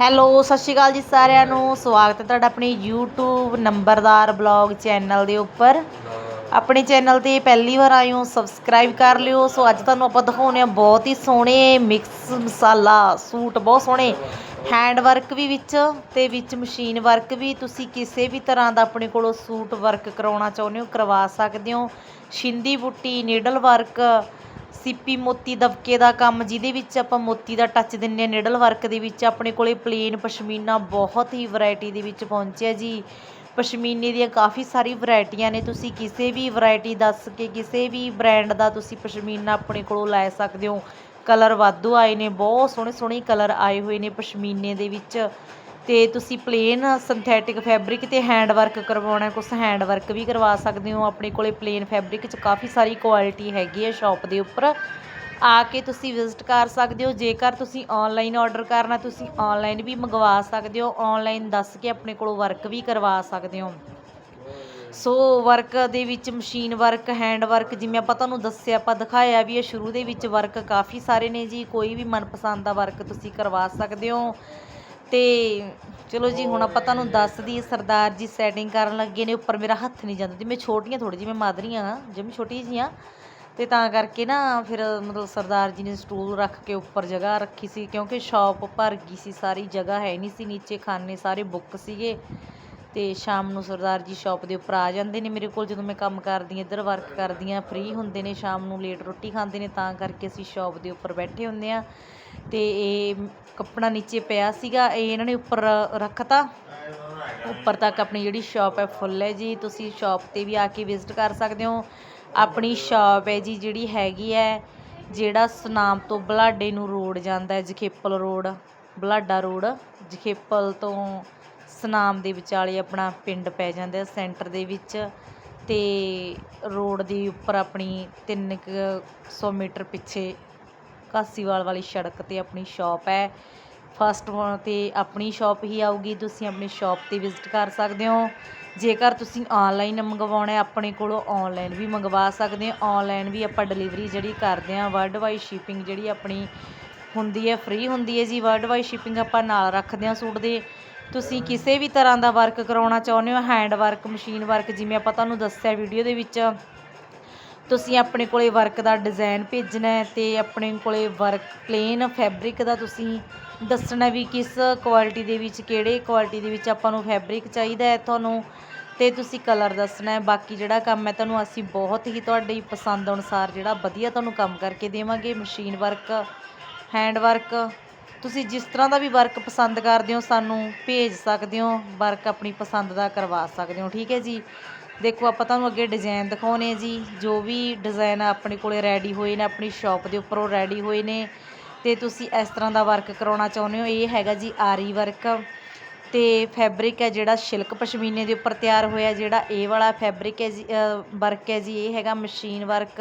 Hello, ਸਤਿ ਸ਼੍ਰੀ ਅਕਾਲ ਜੀ ਸਾਰਿਆਂ ਨੂੰ। ਸਵਾਗਤ ਹੈ ਤੁਹਾਡਾ ਆਪਣੀ YouTube ਨੰਬਰਦਾਰ ਬਲੌਗ ਚੈਨਲ ਦੇ ਉੱਪਰ। ਆਪਣੇ ਚੈਨਲ ਤੇ ਪਹਿਲੀ ਵਾਰ ਆਏ ਹੋ ਸਬਸਕ੍ਰਾਈਬ ਕਰ ਲਿਓ। ਸੋ ਅੱਜ ਤੁਹਾਨੂੰ ਆਪਾਂ ਦਿਖਾਉਂਦੇ ਆ ਬਹੁਤ ਹੀ ਸੋਹਣੇ ਮਿਕਸ ਮਸਾਲਾ ਸੂਟ, ਬਹੁਤ ਸੋਹਣੇ ਹੈਂਡ ਵਰਕ ਵੀ ਵਿੱਚ ਤੇ ਵਿੱਚ ਮਸ਼ੀਨ ਵਰਕ ਵੀ। ਤੁਸੀਂ ਕਿਸੇ ਵੀ ਤਰ੍ਹਾਂ ਦਾ ਆਪਣੇ ਕੋਲੋਂ ਸੂਟ ਵਰਕ ਕਰਾਉਣਾ ਚਾਹੁੰਦੇ ਹੋ, ਕਰਵਾ ਸਕਦੇ ਹੋ। ਛਿੰਦੀ ਬੁੱਟੀ ਨੀਡਲ ਵਰਕ ਸਿੱਪੀ ਮੋਤੀ ਦਬਕੇ ਦਾ ਕੰਮ, ਜਿਹਦੇ ਵਿੱਚ ਆਪਾਂ ਮੋਤੀ ਦਾ ਟੱਚ ਦਿੰਨੇ ਆ ਨੀਡਲ ਵਰਕ ਦੇ ਵਿੱਚ ਆਪਣੇ ਕੋਲੇ ਪਲੇਨ ਪਸ਼ਮੀਨਾ ਬਹੁਤ ਹੀ ਵੈਰਾਈਟੀ ਦੇ ਵਿੱਚ ਪਹੁੰਚਿਆ ਜੀ। ਪਸ਼ਮੀਨੇ ਦੀਆਂ ਕਾਫੀ ਸਾਰੀ ਵੈਰਾਈਟੀਆਂ ਨੇ। ਤੁਸੀਂ ਕਿਸੇ ਵੀ ਵੈਰਾਈਟੀ ਦੱਸ ਕੇ, ਕਿਸੇ ਵੀ ਬ੍ਰਾਂਡ ਦਾ ਤੁਸੀਂ ਪਸ਼ਮੀਨਾ ਆਪਣੇ ਕੋਲੋਂ ਲੈ ਸਕਦੇ ਹੋ। ਕਲਰ ਵਾਧੂ ਆਏ ਨੇ, ਬਹੁਤ ਸੋਹਣੇ ਸੋਹਣੇ ਕਲਰ ਆਏ ਹੋਏ ਨੇ ਪਸ਼ਮੀਨੇ ਦੇ ਵਿੱਚ। ਤੇ ਤੁਸੀਂ ਪਲੇਨ ਸਿੰਥੈਟਿਕ ਫੈਬਰਿਕ ਤੇ ਹੈਂਡ ਵਰਕ ਕਰਵਾਉਣਾ, ਕੁਛ ਹੈਂਡ ਵਰਕ ਵੀ ਕਰਵਾ ਸਕਦੇ ਹੋ। ਆਪਣੇ ਕੋਲੇ ਪਲੇਨ ਫੈਬਰਿਕ 'ਚ ਕਾਫੀ ਸਾਰੀ ਕੁਆਲਿਟੀ ਹੈਗੀ ਹੈ ਸ਼ਾਪ ਦੇ ਉੱਪਰ। ਆ ਕੇ ਤੁਸੀਂ ਵਿਜ਼ਿਟ ਕਰ ਸਕਦੇ ਹੋ। ਜੇਕਰ ਤੁਸੀਂ ਆਨਲਾਈਨ ਆਰਡਰ ਕਰਨਾ, ਤੁਸੀਂ ਆਨਲਾਈਨ ਵੀ ਮੰਗਵਾ ਸਕਦੇ ਹੋ। ਆਨਲਾਈਨ ਦੱਸ ਕੇ ਆਪਣੇ ਕੋਲੋਂ ਵਰਕ ਵੀ ਕਰਵਾ ਸਕਦੇ ਹੋ। ਸੋ ਵਰਕ ਦੇ ਵਿੱਚ ਮਸ਼ੀਨ ਵਰਕ ਹੈਂਡ ਵਰਕ ਜਿਵੇਂ ਆਪਾਂ ਤੁਹਾਨੂੰ ਦੱਸਿਆ, ਆਪਾਂ ਦਿਖਾਇਆ ਵੀ ਇਹ ਸ਼ੁਰੂ ਦੇ ਵਿੱਚ ਵਰਕ ਕਾਫੀ ਸਾਰੇ ਨੇ ਜੀ। ਕੋਈ ਵੀ ਮਨਪਸੰਦ ਦਾ ਵਰਕ ਤੁਸੀਂ ਕਰਵਾ ਸਕਦੇ ਹੋ। ਤੇ ਚਲੋ ਜੀ, ਹੁਣ ਆਪਾਂ ਤੁਹਾਨੂੰ ਦੱਸ ਦਈਏ, ਸਰਦਾਰ ਜੀ ਸੈਟਿੰਗ ਕਰਨ ਲੱਗੇ ਨੇ। ਉੱਪਰ ਮੇਰਾ ਹੱਥ ਨਹੀਂ ਜਾਂਦਾ। ਮੈਂ ਛੋਟੀਆਂ ਥੋੜੀ ਜਿਵੇਂ ਮਾਦਰੀਆਂ ਜਿਵੇਂ ਛੋਟੀ ਜੀਆਂ ਅਤੇ ਤਾਂ ਕਰਕੇ ਨਾ ਫਿਰ ਮਤਲਬ ਸਰਦਾਰ ਜੀ ਨੇ ਸਟੂਲ ਰੱਖ ਕੇ ਉੱਪਰ ਜਗ੍ਹਾ ਰੱਖੀ ਸੀ, ਕਿਉਂਕਿ ਸ਼ੋਪ ਭਰ ਗਈ ਸੀ, ਸਾਰੀ ਜਗ੍ਹਾ ਹੈ ਨਹੀਂ ਸੀ, ਨੀਚੇ ਖਾਨੇ ਸਾਰੇ ਬੁੱਕ ਸੀਗੇ। ਅਤੇ ਸ਼ਾਮ ਨੂੰ ਸਰਦਾਰ ਜੀ ਸ਼ੋਪ ਦੇ ਉੱਪਰ ਆ ਜਾਂਦੇ ਨੇ ਮੇਰੇ ਕੋਲ, ਜਦੋਂ ਮੈਂ ਕੰਮ ਕਰਦੀ ਇੱਧਰ ਵਰਕ ਕਰਦੀ ਹਾਂ ਫ੍ਰੀ ਹੁੰਦੇ ਨੇ, ਸ਼ਾਮ ਨੂੰ ਲੇਟ ਰੋਟੀ ਖਾਂਦੇ ਨੇ, ਤਾਂ ਕਰਕੇ ਅਸੀਂ ਸ਼ੋਪ ਦੇ ਉੱਪਰ ਬੈਠੇ ਹੁੰਦੇ ਆ ਅਤੇ ਇਹ ਕੱਪੜਾ ਨੀਚੇ ਪਿਆ ਸੀਗਾ, ਇਹ ਇਹਨਾਂ ਨੇ ਉੱਪਰ ਰੱਖਤਾ। ਉੱਪਰ ਤੱਕ ਆਪਣੀ ਜਿਹੜੀ ਸ਼ਾਪ ਹੈ ਫੁੱਲ ਹੈ ਜੀ, ਤੁਸੀਂ ਸ਼ਾਪ ਤੇ ਵੀ ਆ ਕੇ ਵਿਜ਼ਿਟ ਕਰ ਸਕਦੇ ਹੋ। ਆਪਣੀ ਸ਼ਾਪ ਹੈ ਜੀ, ਜਿਹੜੀ ਹੈਗੀ ਹੈ, ਜਿਹੜਾ ਸੁਨਾਮ ਤੋਂ ਬੁਲਾਡੇ ਨੂੰ ਰੋਡ ਜਾਂਦਾ ਜਖੇਪਲ ਰੋਡ, ਬੁਲਾਡਾ ਰੋਡ। ਜਖੇਪਲ ਤੋਂ ਸੁਨਾਮ ਦੇ ਵਿਚਾਲੇ ਆਪਣਾ ਪਿੰਡ ਪੈ ਜਾਂਦਾ ਸੈਂਟਰ ਦੇ ਵਿੱਚ। ਤੇ ਰੋਡ ਦੇ ਉੱਪਰ ਆਪਣੀ 300 ਮੀਟਰ ਪਿੱਛੇ ਕਾਸੀਵਾਲ ਵਾਲੀ ਸੜਕ ਤੇ ਆਪਣੀ ਸ਼ਾਪ ਹੈ। ਫਸਟ ਵਨ ਤੇ ਆਪਣੀ ਸ਼ੋਪ ਹੀ ਆਊਗੀ, ਤੁਸੀਂ ਆਪਣੀ ਸ਼ੋਪ ਤੇ ਵਿਜ਼ਿਟ ਕਰ ਸਕਦੇ ਹੋ। ਜੇਕਰ ਤੁਸੀਂ ਔਨਲਾਈਨ ਮੰਗਵਾਉਣਾ ਆਪਣੇ ਕੋਲੋਂ ਔਨਲਾਈਨ ਵੀ ਮੰਗਵਾ ਸਕਦੇ ਹੋ। ਆਨਲਾਈਨ ਵੀ ਆਪਾਂ ਡਿਲੀਵਰੀ ਜਿਹੜੀ ਕਰਦੇ ਹਾਂ ਵਰਲਡ ਵਾਈਡ ਸ਼ਿਪਿੰਗ ਜਿਹੜੀ ਆਪਣੀ ਹੁੰਦੀ ਹੈ ਫ੍ਰੀ ਹੁੰਦੀ ਹੈ ਜੀ। ਵਰਲਡ ਵਾਈਡ ਸ਼ਿਪਿੰਗ ਆਪਾਂ ਨਾਲ ਰੱਖਦੇ ਹਾਂ ਸੂਟ ਦੇ। ਤੁਸੀਂ ਕਿਸੇ ਵੀ ਤਰ੍ਹਾਂ ਦਾ ਵਰਕ ਕਰਾਉਣਾ ਚਾਹੁੰਦੇ ਹੋ ਹੈਂਡ ਵਰਕ ਮਸ਼ੀਨ ਵਰਕ ਜਿਵੇਂ ਆਪਾਂ ਤੁਹਾਨੂੰ ਦੱਸਿਆ ਵੀਡੀਓ ਦੇ ਵਿੱਚ, ਤੁਸੀਂ ਆਪਣੇ ਕੋਲੇ ਵਰਕ ਦਾ ਡਿਜ਼ਾਈਨ ਭੇਜਣਾ ਹੈ ਤੇ ਆਪਣੇ ਕੋਲੇ ਵਰਕ ਪਲੇਨ ਫੈਬਰਿਕ ਦਾ ਤੁਸੀਂ ਦੱਸਣਾ ਵੀ ਕਿਸ ਕੁਆਲਿਟੀ ਦੇ ਵਿੱਚ, ਕਿਹੜੇ ਕੁਆਲਿਟੀ ਦੇ ਵਿੱਚ ਆਪਾਂ ਨੂੰ ਫੈਬਰਿਕ ਚਾਹੀਦਾ ਹੈ ਤੁਹਾਨੂੰ। ਤੇ ਤੁਸੀਂ ਕਲਰ ਦੱਸਣਾ ਹੈ, ਬਾਕੀ ਜਿਹੜਾ ਕੰਮ ਹੈ ਤੁਹਾਨੂੰ ਅਸੀਂ ਬਹੁਤ ਹੀ ਤੁਹਾਡੀ ਪਸੰਦ ਅਨੁਸਾਰ ਜਿਹੜਾ ਵਧੀਆ ਤੁਹਾਨੂੰ ਕੰਮ ਕਰਕੇ ਦੇਵਾਂਗੇ। ਮਸ਼ੀਨ ਵਰਕ ਹੈਂਡ ਵਰਕ ਤੁਸੀਂ ਜਿਸ ਤਰ੍ਹਾਂ ਦਾ ਵੀ ਵਰਕ ਪਸੰਦ ਕਰਦੇ ਹੋ, ਸਾਨੂੰ ਭੇਜ ਸਕਦੇ ਹੋ ਵਰਕ ਆਪਣੀ ਪਸੰਦ ਦਾ ਕਰਵਾ ਸਕਦੇ ਹੋ, ਠੀਕ ਹੈ ਜੀ। ਦੇਖੋ, ਆਪਾਂ ਤੁਹਾਨੂੰ ਅੱਗੇ ਡਿਜ਼ਾਈਨ ਦਿਖਾਉਣੇ ਜੀ। ਜੋ ਵੀ ਡਿਜ਼ਾਈਨ ਆਪਣੇ ਕੋਲੇ ਰੈਡੀ ਹੋਏ ਨੇ, ਆਪਣੀ ਸ਼ਾਪ ਦੇ ਉੱਪਰ ਉਹ ਰੈਡੀ ਹੋਏ ਨੇ ਤੇ ਤੁਸੀਂ ਇਸ ਤਰ੍ਹਾਂ ਦਾ ਵਰਕ ਕਰਾਉਣਾ ਚਾਹੁੰਦੇ ਹੋ? ਇਹ ਹੈਗਾ ਜੀ ਆਰੀ ਵਰਕ ਤੇ ਫੈਬਰਿਕ ਹੈ ਜਿਹੜਾ ਸ਼ਿਲਕ ਪਸ਼ਮੀਨੇ ਦੇ ਉੱਪਰ ਤਿਆਰ ਹੋਇਆ, ਜਿਹੜਾ ਇਹ ਵਾਲਾ ਫੈਬਰਿਕ ਹੈ ਜੀ ਵਰਕ ਹੈ ਜੀ, ਇਹ ਹੈਗਾ ਮਸ਼ੀਨ ਵਰਕ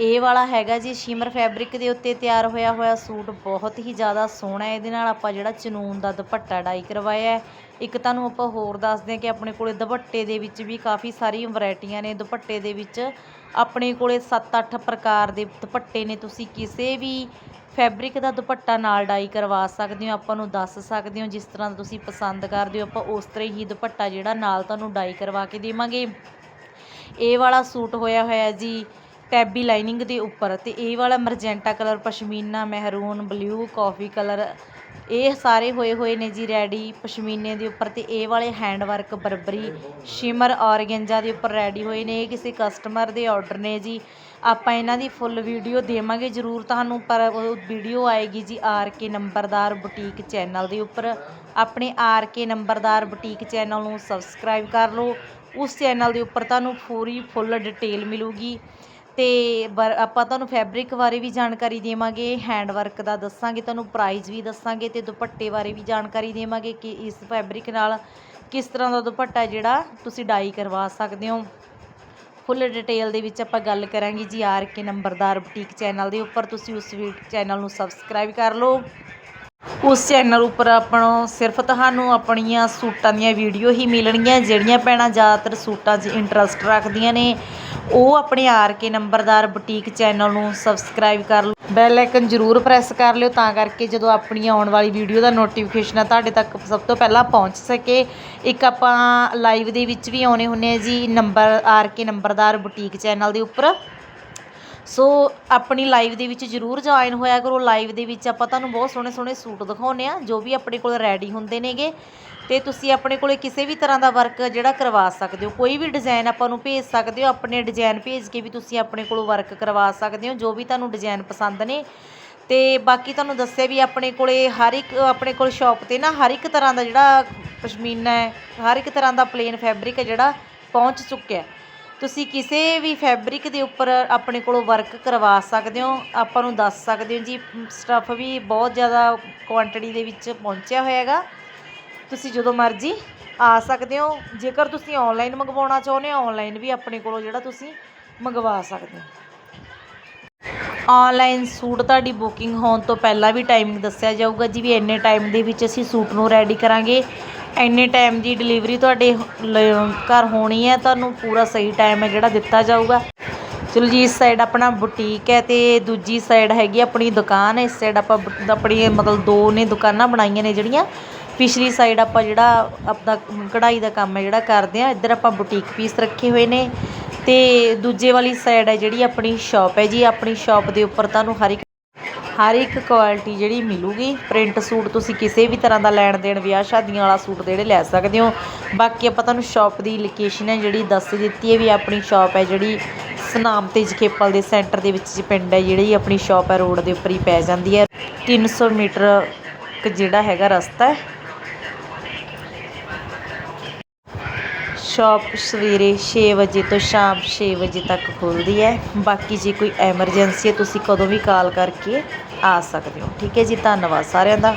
ਇਹ ਵਾਲਾ ਹੈਗਾ ਜੀ ਸ਼ਿਮਰ ਫੈਬਰਿਕ ਦੇ ਉੱਤੇ ਤਿਆਰ ਹੋਇਆ ਹੋਇਆ ਸੂਟ, ਬਹੁਤ ਹੀ ਜ਼ਿਆਦਾ ਸੋਹਣਾ ਹੈ। ਇਹਦੇ ਨਾਲ ਆਪਾਂ ਜਿਹੜਾ ਚਨੂਨ ਦਾ ਦੁਪੱਟਾ ਡਾਈ ਕਰਵਾਇਆ ਹੈ। ਇੱਕ ਤੁਹਾਨੂੰ ਆਪਾਂ ਹੋਰ ਦੱਸਦੇ ਹਾਂ ਕਿ ਆਪਣੇ ਕੋਲੇ ਦੁਪੱਟੇ ਦੇ ਵਿੱਚ ਵੀ ਕਾਫੀ ਸਾਰੀ ਵੈਰਾਈਟੀਆਂ ਨੇ। ਦੁਪੱਟੇ ਦੇ ਵਿੱਚ ਆਪਣੇ ਕੋਲੇ 7-8 ਪ੍ਰਕਾਰ ਦੇ ਦੁਪੱਟੇ ਨੇ। ਤੁਸੀਂ ਕਿਸੇ ਵੀ ਫੈਬਰਿਕ ਦਾ ਦੁਪੱਟਾ ਨਾਲ ਡਾਈ ਕਰਵਾ ਸਕਦੇ ਹੋ, ਆਪਾਂ ਨੂੰ ਦੱਸ ਸਕਦੇ ਹੋ, ਜਿਸ ਤਰ੍ਹਾਂ ਤੁਸੀਂ ਪਸੰਦ ਕਰਦੇ ਹੋ, ਆਪਾਂ ਉਸ ਤਰ੍ਹਾਂ ਹੀ ਦੁਪੱਟਾ ਜਿਹੜਾ ਨਾਲ ਤੁਹਾਨੂੰ ਡਾਈ ਕਰਵਾ ਕੇ ਦੇਵਾਂਗੇ। ਇਹ ਵਾਲਾ ਸੂਟ ਹੋਇਆ ਹੋਇਆ ਜੀ ਟੈਬੀ ਲਾਈਨਿੰਗ ਦੇ ਉੱਪਰ ਤੇ ਇਹ ਵਾਲਾ magenta colour pashmina maroon blue coffee colour, ਇਹ ਸਾਰੇ ਹੋਏ ਹੋਏ ਨੇ ਜੀ ਰੈਡੀ ਪਸ਼ਮੀਨੇ ਦੇ ਉੱਪਰ ਤੇ ਇਹ ਵਾਲੇ hand work burberry shimmer organza ਦੇ ਉੱਪਰ ਰੈਡੀ ਹੋਏ ਨੇ, ਇਹ ਕਿਸੇ ਕਸਟਮਰ ਦੇ ਆਰਡਰ ਨੇ ਜੀ। ਆਪਾਂ ਇਹਨਾਂ ਦੀ ਫੁੱਲ ਵੀਡੀਓ ਦੇਵਾਂਗੇ ਜ਼ਰੂਰ ਤੁਹਾਨੂੰ, ਪਰ ਉਹ ਵੀਡੀਓ ਆਏਗੀ ਜੀ ਆਰ ਕੇ ਨੰਬਰਦਾਰ ਬੁਟੀਕ ਚੈਨਲ ਦੇ ਉੱਪਰ। ਆਪਣੇ ਆਰ ਕੇ ਨੰਬਰਦਾਰ ਬੁਟੀਕ ਚੈਨਲ ਨੂੰ ਸਬਸਕ੍ਰਾਈਬ ਕਰ ਲਓ। ਉਸ ਚੈਨਲ ਦੇ ਉੱਪਰ ਤੁਹਾਨੂੰ ਪੂਰੀ ਫੁੱਲ ਡਿਟੇਲ ਮਿਲੂਗੀ। ਤੇ ਵਰ ਆਪਾਂ ਤੁਹਾਨੂੰ ਫੈਬਰਿਕ ਬਾਰੇ ਵੀ ਜਾਣਕਾਰੀ ਦੇਵਾਂਗੇ ਹੈਂਡ ਵਰਕ ਦਾ ਦੱਸਾਂਗੇ, ਤੁਹਾਨੂੰ ਪ੍ਰਾਈਸ ਵੀ ਦੱਸਾਂਗੇ ਤੇ ਦੁਪੱਟੇ ਬਾਰੇ ਵੀ ਜਾਣਕਾਰੀ ਦੇਵਾਂਗੇ ਕਿ ਇਸ ਫੈਬਰਿਕ ਨਾਲ ਕਿਸ ਤਰ੍ਹਾਂ ਦਾ ਦੁਪੱਟਾ ਜਿਹੜਾ ਤੁਸੀਂ ਡਾਈ ਕਰਵਾ ਸਕਦੇ ਹੋ। ਫੁੱਲ ਡਿਟੇਲ ਦੇ ਵਿੱਚ ਆਪਾਂ ਗੱਲ ਕਰਾਂਗੇ ਜੀ ਆਰ ਕੇ ਨੰਬਰਦਾਰ ਬੁਟੀਕ ਚੈਨਲ ਦੇ ਉੱਪਰ। ਤੁਸੀਂ ਉਸ ਵੀ ਚੈਨਲ ਨੂੰ ਸਬਸਕ੍ਰਾਈਬ ਕਰ ਲਓ। ਉਸ ਚੈਨਲ ਉੱਪਰ ਆਪਾਂ ਸਿਰਫ ਤੁਹਾਨੂੰ ਆਪਣੀਆਂ ਸੂਟਾਂ ਦੀਆਂ ਵੀਡੀਓ ਹੀ ਮਿਲਣਗੀਆਂ, ਜਿਹੜੀਆਂ ਭੈਣਾਂ ਜ਼ਿਆਦਾਤਰ ਸੂਟਾਂ 'ਚ ਇੰਟਰਸਟ ਰੱਖਦੀਆਂ ਨੇ। ਉਹ ਆਪਣੇ ਆਰ ਕੇ ਨੰਬਰਦਾਰ ਬੁਟੀਕ ਚੈਨਲ ਨੂੰ ਸਬਸਕ੍ਰਾਈਬ ਕਰ ਲਓ। ਬੈਲ ਆਈਕਨ ਜ਼ਰੂਰ ਪ੍ਰੈਸ ਕਰ ਲਿਓ ਤਾਂ ਕਰਕੇ ਜਦੋਂ ਆਪਣੀ ਆਉਣ ਵਾਲੀ ਵੀਡੀਓ ਦਾ ਨੋਟੀਫਿਕੇਸ਼ਨ ਆ, ਤੁਹਾਡੇ ਤੱਕ ਸਭ ਤੋਂ ਪਹਿਲਾਂ ਪਹੁੰਚ ਸਕੇ। ਇੱਕ ਆਪਾਂ ਲਾਈਵ ਦੇ ਵਿੱਚ ਵੀ ਆਉਣੇ ਹੁੰਨੇ ਆ ਜੀ ਨੰਬਰ ਆਰ ਕੇ ਨੰਬਰਦਾਰ ਬੁਟੀਕ ਚੈਨਲ ਦੇ ਉੱਪਰ। ਸੋ ਆਪਣੀ ਲਾਈਵ ਦੇ ਵਿੱਚ ਜਰੂਰ ਜੁਆਇਨ ਹੋਇਆ ਕਰੋ। ਲਾਈਵ ਦੇ ਵਿੱਚ ਆਪਾਂ ਤੁਹਾਨੂੰ ਬਹੁਤ ਸੋਹਣੇ ਸੋਹਣੇ ਸੂਟ ਦਿਖਾਉਂਦੇ ਆ ਜੋ ਵੀ ਆਪਣੇ ਕੋਲ ਰੈਡੀ ਹੁੰਦੇ ਨੇਗੇ। ਤੇ ਤੁਸੀਂ ਆਪਣੇ ਕੋਲੇ ਕਿਸੇ ਵੀ ਤਰ੍ਹਾਂ ਦਾ ਵਰਕ ਜਿਹੜਾ ਕਰਵਾ ਸਕਦੇ ਹੋ, ਕੋਈ ਵੀ ਡਿਜ਼ਾਈਨ ਆਪਾਂ ਨੂੰ ਭੇਜ ਸਕਦੇ ਹੋ, ਆਪਣੇ ਡਿਜ਼ਾਈਨ ਭੇਜ ਕੇ ਵੀ ਤੁਸੀਂ ਆਪਣੇ ਕੋਲੋਂ ਵਰਕ ਕਰਵਾ ਸਕਦੇ ਹੋ, ਜੋ ਵੀ ਤੁਹਾਨੂੰ ਡਿਜ਼ਾਈਨ ਪਸੰਦ ਨੇ। ਤੇ ਬਾਕੀ ਤੁਹਾਨੂੰ ਦੱਸਿਆ ਵੀ ਆਪਣੇ ਕੋਲੇ ਹਰ ਇੱਕ, ਆਪਣੇ ਕੋਲ ਸ਼ਾਪ ਤੇ ਨਾ ਹਰ ਇੱਕ ਤਰ੍ਹਾਂ ਦਾ ਜਿਹੜਾ ਪਸ਼ਮੀਨਾ ਹੈ, ਹਰ ਇੱਕ ਤਰ੍ਹਾਂ ਦਾ ਪਲੇਨ ਫੈਬਰਿਕ ਹੈ ਜਿਹੜਾ ਪਹੁੰਚ ਚੁੱਕਿਆ ਤੁਸੀਂ ਕਿਸੇ ਵੀ ਫੈਬਰਿਕ ਦੇ ਉੱਪਰ ਆਪਣੇ ਕੋਲੋਂ ਵਰਕ ਕਰਵਾ ਸਕਦੇ ਹੋ, ਆਪਾਂ ਨੂੰ ਦੱਸ ਸਕਦੇ ਹੋ ਜੀ ਸਟੱਫ ਵੀ ਬਹੁਤ ਜ਼ਿਆਦਾ ਕੁਆਂਟੀਟੀ ਦੇ ਵਿੱਚ ਪਹੁੰਚਿਆ ਹੋਇਆ ਹੈਗਾ ਤੁਸੀਂ ਜਦੋਂ ਮਰਜ਼ੀ ਆ ਸਕਦੇ ਹੋ, ਜੇਕਰ ਤੁਸੀਂ ਆਨਲਾਈਨ ਮੰਗਵਾਉਣਾ ਚਾਹੁੰਦੇ ਹੋ ਆਨਲਾਈਨ ਵੀ ਆਪਣੇ ਕੋਲੋਂ ਜਿਹੜਾ ਤੁਸੀਂ ਮੰਗਵਾ ਸਕਦੇ ਹੋ। ਆਨਲਾਈਨ ਸੂਟ ਤੁਹਾਡੀ ਬੁਕਿੰਗ ਹੋਣ ਤੋਂ ਪਹਿਲਾਂ ਵੀ ਟਾਈਮ ਦੱਸਿਆ ਜਾਊਗਾ ਜੀ, ਵੀ ਇੰਨੇ ਟਾਈਮ ਦੇ ਵਿੱਚ ਅਸੀਂ ਸੂਟ ਨੂੰ ਰੈਡੀ ਕਰਾਂਗੇ। ਇੰਨੇ ਟਾਈਮ ਦੀ ਡਿਲੀਵਰੀ ਤੁਹਾਡੇ ਲ- ਘਰ ਹੋਣੀ ਹੈ, ਤੁਹਾਨੂੰ ਪੂਰਾ ਸਹੀ ਟਾਈਮ ਹੈ ਜਿਹੜਾ ਦਿੱਤਾ ਜਾਊਗਾ। ਚਲੋ ਜੀ, ਇਸ ਸਾਈਡ ਆਪਣਾ ਬੁਟੀਕ ਹੈ ਤੇ ਦੂਜੀ ਸਾਈਡ ਹੈਗੀ ਆਪਣੀ ਦੁਕਾਨ ਇਸ ਸਾਈਡ ਆਪਾਂ ਬੁ- ਆਪਣੀ ਮਤਲਬ ਦੋ ਨੇ ਦੁਕਾਨਾਂ ਬਣਾਈਆਂ ਨੇ ਜਿਹੜੀਆਂ। ਪਿਛਲੀ ਸਾਈਡ ਆਪਾਂ ਜਿਹੜਾ ਆਪਦਾ ਕਢਾਈ ਦਾ ਕੰਮ ਹੈ ਜਿਹੜਾ ਕਰਦੇ ਆ ਇੱਧਰ ਆਪਾਂ ਬੁਟੀਕ ਪੀਸ ਰੱਖੇ ਹੋਏ ਨੇ। ਤੇ ਦੂਜੇ ਵਾਲੀ ਸਾਈਡ ਹੈ ਜਿਹੜੀ ਆਪਣੀ ਸ਼ਾਪ ਹੈ ਜੀ। ਆਪਣੀ ਸ਼ਾਪ ਦੇ ਉੱਪਰ ਤੁਹਾਨੂੰ ਹਰ ਇੱਕ ਹਰ ਇੱਕ ਕੁਆਲਿਟੀ ਜਿਹੜੀ ਮਿਲੂਗੀ। ਪ੍ਰਿੰਟ ਸੂਟ ਤੁਸੀਂ ਕਿਸੇ ਵੀ ਤਰ੍ਹਾਂ ਦਾ ਲੈਣ ਦੇਣ, ਵਿਆਹ ਸ਼ਾਦੀਆਂ ਵਾਲਾ ਸੂਟ ਜਿਹੜੇ ਲੈ ਸਕਦੇ ਹੋ। ਬਾਕੀ ਆਪਾਂ ਤੁਹਾਨੂੰ ਸ਼ਾਪ ਦੀ ਲੋਕੇਸ਼ਨ ਹੈ ਜਿਹੜੀ ਦੱਸ ਦਿੱਤੀ ਹੈ ਵੀ ਆਪਣੀ ਸ਼ਾਪ ਹੈ ਜਿਹੜੀ ਸਨਾਮ ਤੇ ਜਖੇਪਲ ਦੇ ਸੈਂਟਰ ਦੇ ਵਿੱਚ ਪਿੰਡ ਹੈ, ਜਿਹੜੀ ਆਪਣੀ ਸ਼ਾਪ ਹੈ ਰੋਡ ਦੇ ਉੱਪਰ ਹੀ ਪੈ ਜਾਂਦੀ ਹੈ। 300 ਮੀਟਰ ਕੁ ਜਿਹੜਾ ਹੈਗਾ ਰਸਤਾ ਹੈ। ਸ਼ਾਪ ਸਵੇਰੇ 6 ਵਜੇ ਤੋਂ ਸ਼ਾਮ 6 ਵਜੇ ਤੱਕ ਖੁੱਲਦੀ ਹੈ। ਬਾਕੀ ਜੇ ਕੋਈ ਐਮਰਜੈਂਸੀ ਹੈ, ਤੁਸੀਂ ਕਦੋਂ ਵੀ ਕਾਲ ਕਰਕੇ ਆ ਸਕਦੇ ਹੋ। ਠੀਕ ਹੈ ਜੀ ਧੰਨਵਾਦ ਸਾਰਿਆਂ ਦਾ।